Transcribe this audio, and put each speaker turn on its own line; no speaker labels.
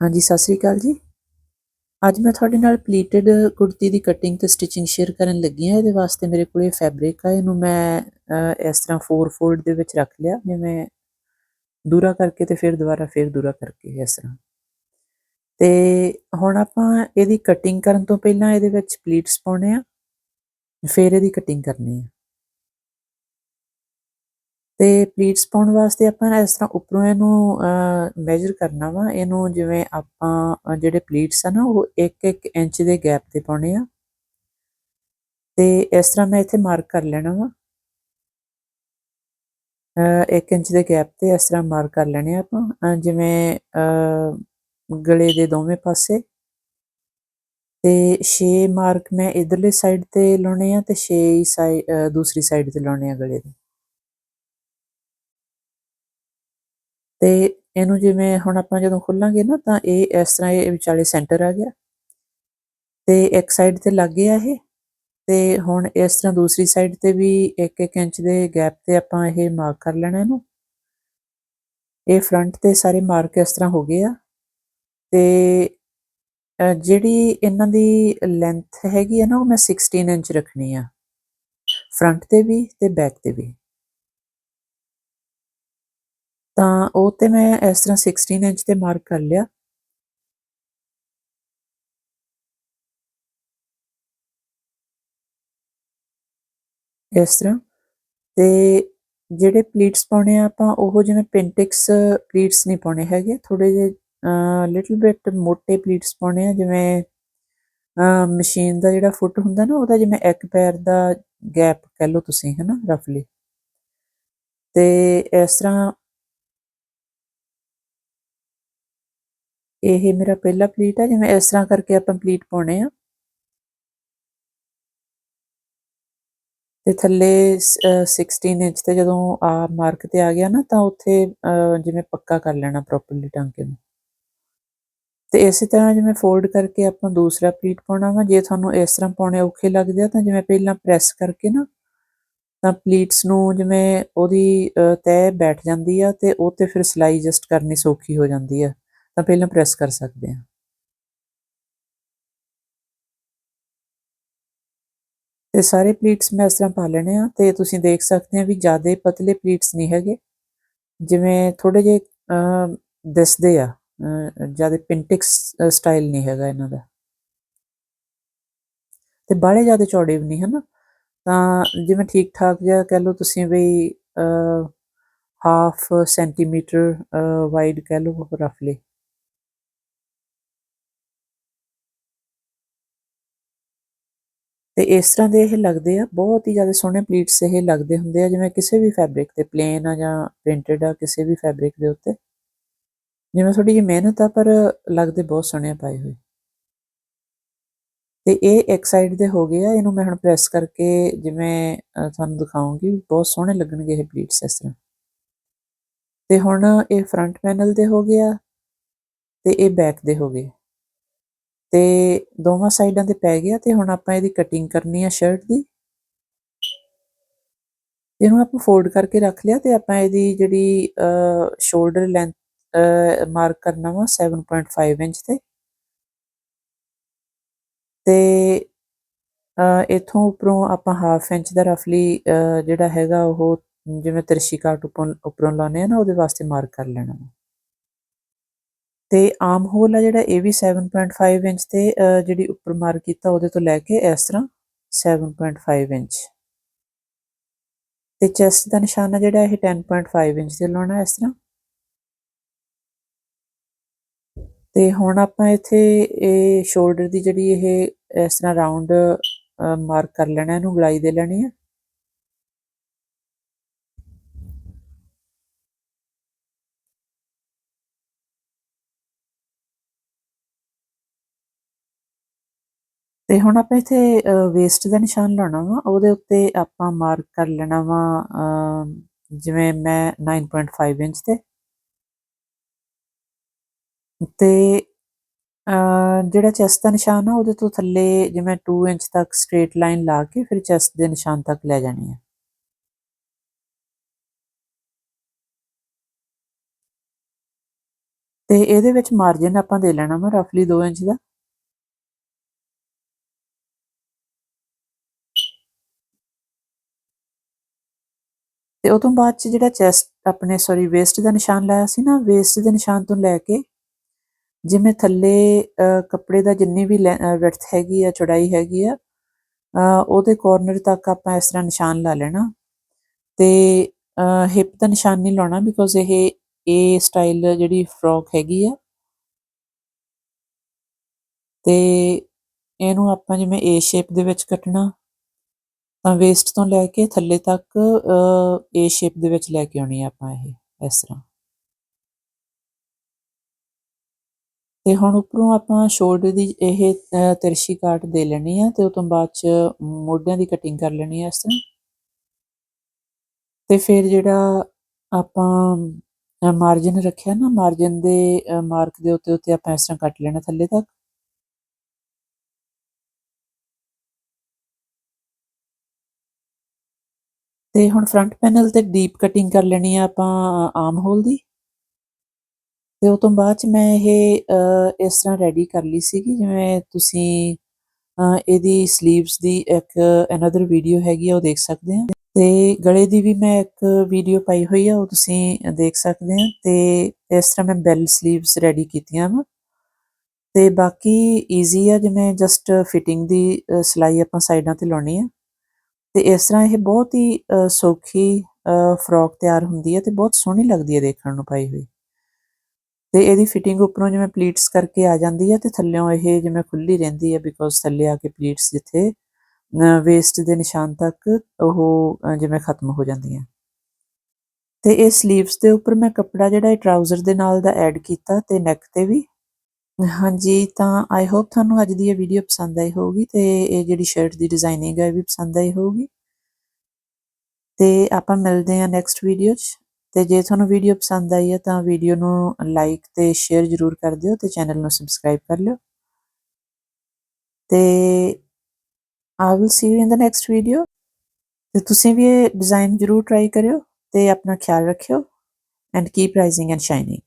ਹਾਂਜੀ, ਸਤਿ ਸ੍ਰੀ ਅਕਾਲ ਜੀ। ਅੱਜ ਮੈਂ ਤੁਹਾਡੇ ਨਾਲ ਪਲੀਟਡ ਕੁੜਤੀ ਦੀ ਕਟਿੰਗ ਤੇ ਸਟਿਚਿੰਗ ਸ਼ੇਅਰ ਕਰਨ ਲੱਗੀ ਹਾਂ। ਇਹਦੇ ਵਾਸਤੇ ਮੇਰੇ ਕੋਲ ਇਹ ਫੈਬਰਿਕ ਆ। ਇਹਨੂੰ ਮੈਂ ਇਸ ਤਰ੍ਹਾਂ 4 ਫੋਲਡ ਦੇ ਵਿੱਚ ਰੱਖ ਲਿਆ। ਜਿਵੇਂ ਦੂਰਾ ਕਰਕੇ ਤੇ ਫਿਰ ਦੁਬਾਰਾ ਫਿਰ ਦੂਰਾ ਕਰਕੇ ਇਸ ਤਰ੍ਹਾਂ। ਤੇ ਹੁਣ ਆਪਾਂ ਇਹਦੀ ਕਟਿੰਗ ਕਰਨ ਤੋਂ ਪਹਿਲਾਂ ਇਹਦੇ ਵਿੱਚ ਪਲੀਟਸ ਪਾਉਣੇ ਆ। ਫਿਰ ਇਹਦੀ ਕਟਿੰਗ ਕਰਨੀ ਆ। ਤੇ ਪਲੀਟਸ ਪਾਉਣ ਵਾਸਤੇ ਆਪਾਂ ਇਸ ਤਰ੍ਹਾਂ ਉੱਪਰੋਂ ਇਹਨੂੰ ਮੈਜ਼ਰ ਕਰਨਾ ਵਾ। ਇਹਨੂੰ ਜਿਵੇਂ ਆਪਾਂ ਜਿਹੜੇ ਪਲੀਟਸ ਆ ਨਾ, ਉਹ 1-1 ਇੰਚ ਦੇ ਗੈਪ ਤੇ ਪਾਉਣੇ ਆ। ਤੇ ਇਸ ਤਰ੍ਹਾਂ ਮੈਂ ਇੱਥੇ ਮਾਰਕ ਕਰ ਲੈਣਾ ਵਾ। 1 ਇੰਚ ਦੇ ਗੈਪ ਤੇ ਇਸ ਤਰ੍ਹਾਂ ਮਾਰਕ ਕਰ ਲੈਣੇ ਆ ਆਪਾਂ। ਜਿਵੇਂ ਗਲੇ ਦੇ ਦੋਵੇਂ ਪਾਸੇ। ਤੇ 6 ਮਾਰਕ ਮੈਂ ਇਧਰਲੇ ਸਾਈਡ ਤੇ ਲਾਉਣੇ ਆ ਤੇ 6 ਸਾਈਡ ਦੂਸਰੀ ਸਾਈਡ ਤੇ ਲਾਉਣੇ ਆ ਗਲੇ ਦੇ। ਤੇ ਇਹਨੂੰ ਜਿਵੇਂ ਹੁਣ ਆਪਾਂ ਜਦੋਂ ਖੋਲਾਂਗੇ ਨਾ, ਤਾਂ ਇਹ ਇਸ ਤਰ੍ਹਾਂ ਇਹ ਵਿਚਾਲੇ ਸੈਂਟਰ ਆ ਗਿਆ। ਤੇ ਇੱਕ ਸਾਈਡ ਤੇ ਲੱਗ ਗਿਆ ਇਹ ਤੇ ਹੁਣ ਇਸ ਤਰ੍ਹਾਂ ਦੂਸਰੀ ਸਾਈਡ ਤੇ ਵੀ 1-1 ਇੰਚ ਦੇ ਗੈਪ ਤੇ ਆਪਾਂ ਇਹ ਮਾਰਕ ਕਰ ਲੈਣਾ ਇਹਨੂੰ। ਇਹ ਫਰੰਟ ਤੇ ਸਾਰੇ ਮਾਰਕ ਇਸ ਤਰ੍ਹਾਂ ਹੋ ਗਏ ਆ। ਤੇ ਜਿਹੜੀ ਇਹਨਾਂ ਦੀ ਲੈਂਥ ਹੈਗੀ ਆ ਨਾ, ਉਹ ਮੈਂ 16 ਇੰਚ ਰੱਖਣੀ ਆ। ਫਰੰਟ ਤੇ ਵੀ ਤੇ ਬੈਕ ਤੇ ਵੀ। ਤਾਂ ਉਹ ਤੇ ਮੈਂ ਇਸ ਤਰ੍ਹਾਂ 16 ਇੰਚ ਤੇ ਮਾਰਕ ਕਰ ਲਿਆ। ਇਸ ਤਰ੍ਹਾਂ। ਤੇ ਜਿਹੜੇ ਪਲੀਟਸ ਪਾਉਣੇ ਆ ਆਪਾਂ, ਉਹ ਜਿਵੇਂ ਪਿੰਟਿਕਸ ਪਲੀਟਸ ਨਹੀਂ ਪਾਉਣੇ ਹੈਗੇ ਥੋੜੇ ਜਿਹੇ ਲਿਟਲ ਬਿਟ ਮੋٹے ਪਲੀਟਸ ਪਾਉਣੇ ਆ, ਜਿਵੇਂ ਮਸ਼ੀਨ ਦਾ ਜਿਹੜਾ ਫੁੱਟ ਹੁੰਦਾ ਨਾ, ਉਹਦਾ ਜਿਵੇਂ ਇੱਕ ਪੈਰ ਦਾ ਗੈਪ ਕਹਿ ਲਓ ਤੁਸੀਂ, ਹਨਾ ਰਫਲੀ ਤੇ ਇਸ ਤਰ੍ਹਾਂ ਇਹ ਮੇਰਾ ਪਹਿਲਾ ਪਲੀਟ ਹੈ ਜਿਵੇਂ ਇਸ ਤਰ੍ਹਾਂ ਕਰਕੇ ਆਪਾਂ ਪਲੀਟ ਪਾਉਣੇ ਆ। ਤੇ ਥੱਲੇ ਸ- 16 ਇੰਚ ਤੇ ਜਦੋਂ ਆ ਮਾਰਕ ਤੇ ਆ ਗਿਆ ਨਾ ਤਾਂ ਉੱਥੇ ਜਿਵੇਂ ਪੱਕਾ ਕਰ ਲੈਣਾ ਪ੍ਰੋਪਰਲੀ ਟਾਂਕੇ ਨੂੰ ਤੇ ਇਸੇ ਤਰ੍ਹਾਂ ਜਿਵੇਂ ਫੋਲਡ ਕਰਕੇ ਆਪਾਂ ਦੂਸਰਾ ਪਲੀਟ ਪਾਉਣਾ ਵਾ ਜੇ ਤੁਹਾਨੂੰ ਇਸ ਤਰ੍ਹਾਂ ਪਾਉਣੇ ਔਖੇ ਲੱਗਦੇ ਆ ਤਾਂ ਜਿਵੇਂ ਪਹਿਲਾਂ ਪ੍ਰੈਸ ਕਰਕੇ ਨਾ ਤਾਂ ਪਲੀਟਸ ਨੂੰ ਜਿਵੇਂ ਉਹਦੀ ਅਹ, ਬੈਠ ਜਾਂਦੀ ਆ ਤੇ ਉਹ ਤੇ ਫਿਰ ਸਿਲਾਈ ਜਸਟ ਕਰਨੀ ਸੌਖੀ ਹੋ ਜਾਂਦੀ ਆ। ਤਾਂ ਪਹਿਲਾਂ ਪ੍ਰੈਸ ਕਰ ਸਕਦੇ ਹਾਂ। ਤੇ ਸਾਰੇ ਪਲੀਟਸ ਮੈਂ ਇਸ ਤਰ੍ਹਾਂ ਪਾ ਲੈਣੇ ਆ ਤੇ ਤੁਸੀਂ ਦੇਖ ਸਕਦੇ ਆ ਵੀ ਜ਼ਿਆਦਾ ਪਤਲੇ ਪਲੀਟਸ ਨਹੀਂ ਹੈਗੇ। ਜਿਵੇਂ ਥੋੜੇ ਜਿਹੇ ਦਿਸਦੇ ਆ ਜ਼ਿਆਦਾ ਪਿੰਟਿਕਸ ਸਟਾਈਲ ਨਹੀਂ ਹੈਗਾ ਇਹਨਾਂ ਦਾ। ਤੇ ਬਾਹਲੇ ਜ਼ਿਆਦਾ ਚੌੜੇ ਵੀ ਨਹੀਂ, ਹਨਾ? ਤਾਂ ਜਿਵੇਂ ਠੀਕ ਠਾਕ ਜਿਹਾ ਕਹਿ ਲਓ ਤੁਸੀਂ ਵੀ ਹਾਫ ਸੈਂਟੀਮੀਟਰ ਵਾਈਡ ਕਹਿ ਲਓ ਰਫਲੀ ਤੇ ਇਸ ਤਰ੍ਹਾਂ ਦੇ ਇਹ ਲੱਗਦੇ ਆ, ਬਹੁਤ ਹੀ ਜ਼ਿਆਦਾ ਸੋਹਣੇ ਪਲੀਟਸ ਇਹ ਲੱਗਦੇ ਹੁੰਦੇ ਆ, ਜਿਵੇਂ ਕਿਸੇ ਵੀ ਫੈਬਰਿਕ ਤੇ ਪਲੇਨ ਆ ਜਾਂ ਪ੍ਰਿੰਟਡ ਆ, ਕਿਸੇ ਵੀ ਫੈਬਰਿਕ ਦੇ ਉੱਤੇ। ਜਿਵੇਂ ਥੋੜੀ ਜਿਹੀ ਮਿਹਨਤ ਆ, ਪਰ ਲੱਗਦੇ ਬਹੁਤ ਸੋਹਣੇ ਪਾਏ ਹੋਏ। ਤੇ ਇਹ ਇੱਕ ਸਾਈਡ ਦੇ ਹੋ ਗਏ ਆ, ਇਹਨੂੰ ਮੈਂ ਹੁਣ ਪ੍ਰੈਸ ਕਰਕੇ ਜਿਵੇਂ ਤੁਹਾਨੂੰ ਦਿਖਾਉਂਗੀ, ਬਹੁਤ ਸੋਹਣੇ ਲੱਗਣਗੇ ਇਹ ਪਲੀਟਸ ਇਸ ਤਰ੍ਹਾਂ। ਤੇ ਹੁਣ ਇਹ ਫਰੰਟ ਪੈਨਲ ਦੇ ਹੋ ਗਿਆ ਤੇ ਇਹ ਬੈਕ ਦੇ ਹੋ ਗਏ। ਤੇ ਦੋਵਾਂ ਸਾਈਡਾਂ ਤੇ ਪੈ ਗਿਆ ਤੇ ਹੁਣ ਆਪਾਂ ਇਹਦੀ ਕਟਿੰਗ ਕਰਨੀ ਆ ਸ਼ਰਟ ਦੀ ਇਹਨੂੰ ਆਪਾਂ ਫੋਲਡ ਕਰਕੇ ਰੱਖ ਲਿਆ ਤੇ ਆਪਾਂ ਇਹਦੀ ਜਿਹੜੀ ਸ਼ੋਲਡਰ ਲੈਂਥ ਮਾਰਕ ਕਰਨਾ ਵਾ 7.5 ਇੰਚ ਤੇ ਤੇ ਅਹ, ਇੱਥੋਂ ਉੱਪਰੋਂ ਆਪਾਂ ਹਾਫ ਇੰਚ ਦਾ ਰਫਲੀ ਜਿਹੜਾ ਹੈਗਾ ਉਹ ਜਿਵੇਂ ਤਿਰਛੀ ਕਾਟ ਉੱਪਰੋਂ ਉੱਪਰੋਂ ਲਾਉਨੇ ਆ ਨਾ ਉਹਦੇ ਵਾਸਤੇ ਮਾਰਕ ਕਰ ਲੈਣਾ ਵਾ। ਤੇ ਆਮ ਹੋਲ ਆ ਜਿਹੜਾ ਇਹ ਵੀ 7.5 ਇੰਚ ਤੇ ਜਿਹੜੀ ਉੱਪਰ ਮਾਰਕ ਕੀਤਾ ਉਹਦੇ ਤੋਂ ਲੈ ਕੇ ਇਸ ਤਰ੍ਹਾਂ 7.5 ਇੰਚ। ਤੇ ਚੈਸਟ ਦਾ ਨਿਸ਼ਾਨਾ ਜਿਹੜਾ ਇਹ 10.5 ਇੰਚ ਤੇ ਲਾਉਣਾ ਇਸ ਤਰ੍ਹਾਂ। ਤੇ ਹੁਣ ਆਪਾਂ ਇੱਥੇ ਇਹ ਸ਼ੋਲਡਰ ਦੀ ਜਿਹੜੀ ਇਹ ਇਸ ਤਰ੍ਹਾਂ ਰਾਉਂਡ ਮਾਰਕ ਕਰ ਲੈਣਾ, ਇਹਨੂੰ ਗਲਾਈ ਦੇ ਲੈਣੀ ਹੈ ਤੇ ਹੁਣ ਆਪਾਂ ਇੱਥੇ ਵੇਸਟ ਦਾ ਨਿਸ਼ਾਨ ਲਾਉਣਾ ਵਾ, ਉਹਦੇ ਉੱਤੇ ਆਪਾਂ ਮਾਰਕ ਕਰ ਲੈਣਾ ਵਾ ਜਿਵੇਂ ਮੈਂ 9.5 ਇੰਚ ਤੇ ਤੇ ਜਿਹੜਾ ਚੈਸਟ ਦਾ ਨਿਸ਼ਾਨ ਆ, ਉਹਦੇ ਤੋਂ ਥੱਲੇ ਜਿਵੇਂ 2 ਇੰਚ ਤੱਕ ਸਟ੍ਰੇਟ ਲਾਈਨ ਲਾ ਕੇ ਫਿਰ ਚੈਸਟ ਦੇ ਨਿਸ਼ਾਨ ਤੱਕ ਲੈ ਜਾਣੀ ਹੈ ਤੇ ਇਹਦੇ ਵਿੱਚ ਮਾਰਜਨ ਆਪਾਂ ਦੇ ਲੈਣਾ ਵਾ ਰਫਲੀ 2 ਇੰਚ ਦਾ। ਤੇ ਉਹ ਤੋਂ ਬਾਅਦ ਚ ਜਿਹੜਾ ਚੈਸਟ ਆਪਣੇ ਸੌਰੀ ਵੇਸਟ ਦਾ ਨਿਸ਼ਾਨ ਲਾਇਆ ਸੀ ਨਾ ਵੇਸਟ ਦੇ ਨਿਸ਼ਾਨ ਤੋਂ ਲੈ ਕੇ ਜਿਵੇਂ ਥੱਲੇ ਕੱਪੜੇ ਦਾ ਜਿੰਨੀ ਵੀ ਵਿਡਥ ਹੈਗੀ ਆ, ਚੌੜਾਈ ਹੈਗੀ ਆ ਉਹਦੇ ਕੋਰਨਰ ਤੱਕ ਆਪਾਂ ਇਸ ਤਰ੍ਹਾਂ ਨਿਸ਼ਾਨ ਲਾ ਲੈਣਾ। ਤੇ ਹਿਪ ਦਾ ਨਿਸ਼ਾਨ ਨਹੀਂ ਲਾਉਣਾ ਬਿਕੋਜ਼ ਇਹ ਏ ਸਟਾਈਲ ਜਿਹੜੀ ਫਰੋਕ ਹੈਗੀ ਆ। ਤੇ ਇਹਨੂੰ ਆਪਾਂ ਜਿਵੇਂ ਏ ਸ਼ੇਪ ਦੇ ਵਿੱਚ ਕੱਟਣਾ। ਤਾਂ ਵੇਸਟ ਤੋਂ ਲੈ ਕੇ ਥੱਲੇ ਤੱਕ ਏ ਸ਼ੇਪ ਦੇ ਵਿੱਚ ਲੈ ਕੇ ਆਉਣੀ ਆ ਆਪਾਂ ਇਹ ਇਸ ਤਰ੍ਹਾਂ। ਤੇ ਹੁਣ ਉੱਪਰੋਂ ਆਪਾਂ ਸ਼ੋਲਡਰ ਦੀ ਇਹ ਅਹ, ਤਿਰਛੀ ਕਾਟ ਦੇ ਲੈਣੀ ਆ ਤੇ ਉਸ ਤੋਂ ਬਾਅਦ ਚ ਮੋਢਿਆਂ ਦੀ ਕਟਿੰਗ ਕਰ ਲੈਣੀ ਆ ਇਸ ਤਰ੍ਹਾਂ। ਤੇ ਫਿਰ ਜਿਹੜਾ ਆਪਾਂ ਮਾਰਜਨ ਰੱਖਿਆ ਨਾ ਮਾਰਜਨ ਦੇ ਮਾਰਕ ਦੇ ਉੱਤੇ ਉੱਤੇ ਆਪਾਂ ਇਸ ਤਰ੍ਹਾਂ ਕੱਟ ਲੈਣਾ ਥੱਲੇ ਤੱਕ। ਤੇ ਹੁਣ ਫਰੰਟ ਪੈਨਲ ਤੇ ਡੀਪ ਕਟਿੰਗ ਕਰ ਲੈਣੀ ਆ ਆਪਾਂ ਆਮ ਹੋਲ ਦੀ। ਤੇ ਉਹ ਤੋਂ ਬਾਅਦ ਚ ਮੈਂ ਇਹ ਇਸ ਤਰ੍ਹਾਂ ਰੈਡੀ ਕਰ ਲਈ ਸੀਗੀ ਜਿਵੇਂ ਤੁਸੀਂ ਇਹਦੀ 슬ੀਵਸ ਦੀ ਇੱਕ ਅਨਦਰ ਵੀਡੀਓ ਹੈਗੀ ਆ ਉਹ ਦੇਖ ਸਕਦੇ ਆ। ਤੇ ਗਲੇ ਦੀ ਵੀ ਮੈਂ ਇੱਕ ਵੀਡੀਓ ਪਾਈ ਹੋਈ ਆ ਉਹ ਤੁਸੀਂ ਦੇਖ ਸਕਦੇ ਆ। ਤੇ ਇਸ ਤਰ੍ਹਾਂ ਮੈਂ ਬੈਲ 슬ੀਵਸ ਰੈਡੀ ਕੀਤੀਆਂ ਵਾ। ਤੇ ਬਾਕੀ ਈਜ਼ੀ ਆ ਜਿਵੇਂ ਜਸਟ ਫਿਟਿੰਗ ਦੀ ਅਹ, ਸਿਲਾਈ ਆਪਾਂ ਸਾਈਡਾਂ ਤੇ ਲਾਉਣੀ ਆ। ਤੇ ਇਸ ਤਰ੍ਹਾਂ ਇਹ ਬਹੁਤ ਹੀ ਸੌਖੀ ਫਰੋਕ ਤਿਆਰ ਹੁੰਦੀ ਹੈ ਤੇ ਬਹੁਤ ਸੋਹਣੀ ਲੱਗਦੀ ਹੈ ਦੇਖਣ ਨੂੰ ਪਾਈ ਹੋਈ। ਤੇ ਇਹਦੀ ਫਿਟਿੰਗ ਉੱਪਰੋਂ ਜਿਵੇਂ ਪਲੀਟਸ ਕਰਕੇ ਆ ਜਾਂਦੀ ਹੈ ਤੇ ਥੱਲਿਓਂ ਇਹ ਜਿਵੇਂ ਖੁੱਲੀ ਰਹਿੰਦੀ ਹੈ ਬਿਕੋਜ਼ ਥੱਲੇ ਆ ਕੇ ਪਲੀਟਸ ਜਿੱਥੇ ਵੇਸਟ ਦੇ ਨਿਸ਼ਾਨ ਤੱਕ ਉਹ ਜਿਵੇਂ ਖਤਮ ਹੋ ਜਾਂਦੀਆਂ। ਤੇ ਇਹ 슬ੀਵਸ ਦੇ ਉੱਪਰ ਮੈਂ ਕੱਪੜਾ ਜਿਹੜਾ ਇਹ ਟਰਾਊਜ਼ਰ ਦੇ ਨਾਲ ਦਾ ਐਡ ਕੀਤਾ ਤੇ ਨੈਕ ਤੇ ਵੀ ਹਾਂਜੀ, ਤਾਂ ਆਈ ਹੋਪ ਤੁਹਾਨੂੰ ਅੱਜ ਦੀ ਇਹ ਵੀਡੀਓ ਪਸੰਦ ਆਈ ਹੋਊਗੀ ਤੇ ਇਹ ਜਿਹੜੀ ਸ਼ਰਟ ਦੀ ਡਿਜ਼ਾਈਨਿੰਗ ਹੈ ਇਹ ਵੀ ਪਸੰਦ ਆਈ ਹੋਊਗੀ। ਤੇ ਆਪਾਂ ਮਿਲਦੇ ਹਾਂ ਨੈਕਸਟ ਵੀਡੀਓ 'ਚ। ਤੇ ਜੇ ਤੁਹਾਨੂੰ ਵੀਡੀਓ ਪਸੰਦ ਆਈ ਹੈ ਤਾਂ ਵੀਡੀਓ ਨੂੰ ਲਾਈਕ ਤੇ ਸ਼ੇਅਰ ਜ਼ਰੂਰ ਕਰ ਦਿਓ ਤੇ ਚੈਨਲ ਨੂੰ ਸਬਸਕ੍ਰਾਈਬ ਕਰ ਲਿਓ। ਤੇ I will see you in the next video ਤੇ ਤੁਸੀਂ ਵੀ ਇਹ ਡਿਜ਼ਾਈਨ ਜ਼ਰੂਰ ਟਰਾਈ ਕਰਿਓ ਤੇ ਆਪਣਾ ਖਿਆਲ ਰੱਖਿਓ। And keep rising and shining